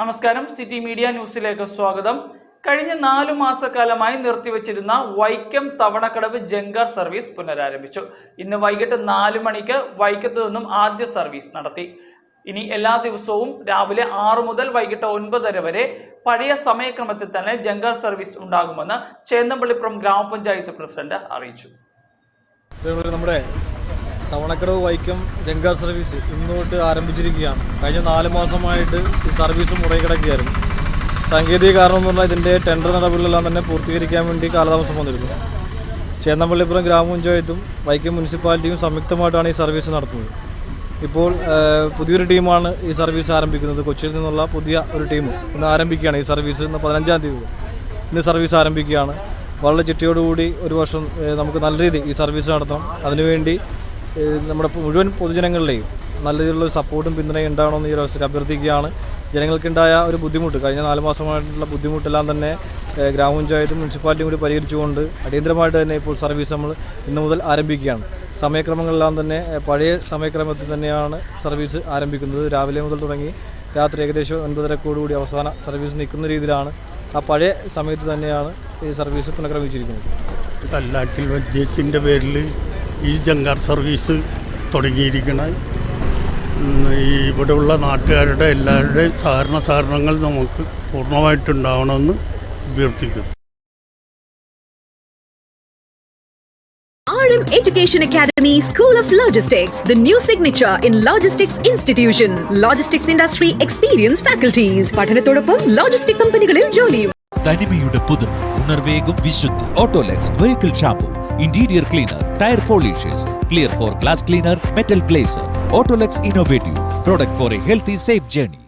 നമസ്കാരം. City media ന്യൂസിലേക്ക് സ്വാഗതം. കഴിഞ്ഞ നാലു മാസക്കാലമായി നിർത്തിവച്ചിരുന്ന വൈക്കം തവണക്കടവ് ജങ്കാർ സർവീസ് പുനരാരംഭിച്ചു. ഇന്ന് വൈകിട്ട് നാല് മണിക്ക് വൈക്കത്ത് നിന്നും ആദ്യ സർവീസ് നടത്തി. ഇനി എല്ലാ ദിവസവും രാവിലെ ആറ് മുതൽ വൈകിട്ട് ഒൻപതര വരെ പഴയ സമയക്രമത്തിൽ തന്നെ ജങ്കാർ സർവീസ് ഉണ്ടാകുമെന്ന് ചേന്നമ്പള്ളിപ്പുറം ഗ്രാമപഞ്ചായത്ത് പ്രസിഡന്റ് അറിയിച്ചു. നമ്മുടെ തവണക്കടവ് വൈക്കം ഗംഗ സർവീസ് ഇന്ന് തൊട്ട് ആരംഭിച്ചിരിക്കുകയാണ്. കഴിഞ്ഞ നാല് മാസമായിട്ട് ഈ സർവീസ് മുറയിൽ കിടക്കുകയായിരുന്നു. സാങ്കേതിക കാരണം എന്ന് പറഞ്ഞാൽ ഇതിന്റെ ടെൻഡർ നടപടികളെല്ലാം തന്നെ പൂർത്തീകരിക്കാൻ വേണ്ടി കാലതാമസം വന്നിരുന്നു. ചേന്നമ്പള്ളിപ്പുറം ഗ്രാമപഞ്ചായത്തും വൈക്കം മുനിസിപ്പാലിറ്റിയും സംയുക്തമായിട്ടാണ് ഈ സർവീസ് നടത്തുന്നത്. ഇപ്പോൾ പുതിയൊരു ടീമാണ് ഈ സർവീസ് ആരംഭിക്കുന്നത്. കൊച്ചിയിൽ നിന്നുള്ള പുതിയ ഒരു ടീം ഇന്ന് ആരംഭിക്കുകയാണ് ഈ സർവീസ് ഇന്ന് പതിനഞ്ചാം തീയതി. ഇന്ന് സർവീസ് ആരംഭിക്കുകയാണ്. വളരെ ചിട്ടയോടുകൂടി ഒരു വർഷം നമുക്ക് നല്ല രീതിയിൽ ഈ സർവീസ് നടത്തണം. അതിനുവേണ്ടി നമ്മുടെ മുഴുവൻ പൊതുജനങ്ങളുടെയും നല്ല രീതിയിലുള്ള സപ്പോർട്ടും പിന്തുണയും ഉണ്ടാകണമെന്ന് ഈ ഒരു അവസരം അഭ്യർത്ഥിക്കുകയാണ്. ജനങ്ങൾക്കുണ്ടായ ഒരു ബുദ്ധിമുട്ട് കഴിഞ്ഞ നാല് മാസമായിട്ടുള്ള ബുദ്ധിമുട്ടെല്ലാം തന്നെ ഗ്രാമപഞ്ചായത്തും മുനിസിപ്പാലിറ്റിയും കൂടി പരിഹരിച്ചുകൊണ്ട് അടിയന്തരമായിട്ട് തന്നെ ഇപ്പോൾ സർവീസ് നമ്മൾ ഇന്ന് മുതൽ ആരംഭിക്കുകയാണ്. സമയക്രമങ്ങളെല്ലാം തന്നെ പഴയ സമയക്രമത്തിൽ തന്നെയാണ് സർവീസ് ആരംഭിക്കുന്നത്. രാവിലെ മുതൽ തുടങ്ങി രാത്രി ഏകദേശം ഒൻപതരക്കോടുകൂടി അവസാന സർവീസ് നിൽക്കുന്ന രീതിയിലാണ്. ആ പഴയ സമയത്ത് തന്നെയാണ് ഈ സർവീസ് പുനഃക്രമിച്ചിരിക്കുന്നത് തല്ലാട്ടിൽ വജേസിന്റെ പേരിൽ ഈ ജങ്കാർ സർവീസ് തുടങ്ങിയിരിക്കണം ഈ ഇവിടെയുള്ള നാട്ടുകാരുടെ എല്ലാവരുടെയും സഹകരണ സഹകരണങ്ങൾ നമുക്ക് പൂർണമായിട്ടുണ്ടാവണമെന്ന് അഭ്യർത്ഥിക്കുന്നു RM Education Academy School of Logistics, the new signature in Logistics Institution. Logistics Industry Experience Faculties. പഠനത്തോടൊപ്പം ലോജിസ്റ്റിക് കമ്പനികളിൽ ജോലിയും തനിമയുടെ പുതുമ ഉണർവേകും വിശുദ്ധി Autolex vehicle shampoo interior cleaner tyre polishers clear four glass cleaner metal glazer Autolex innovative product for a healthy safe journey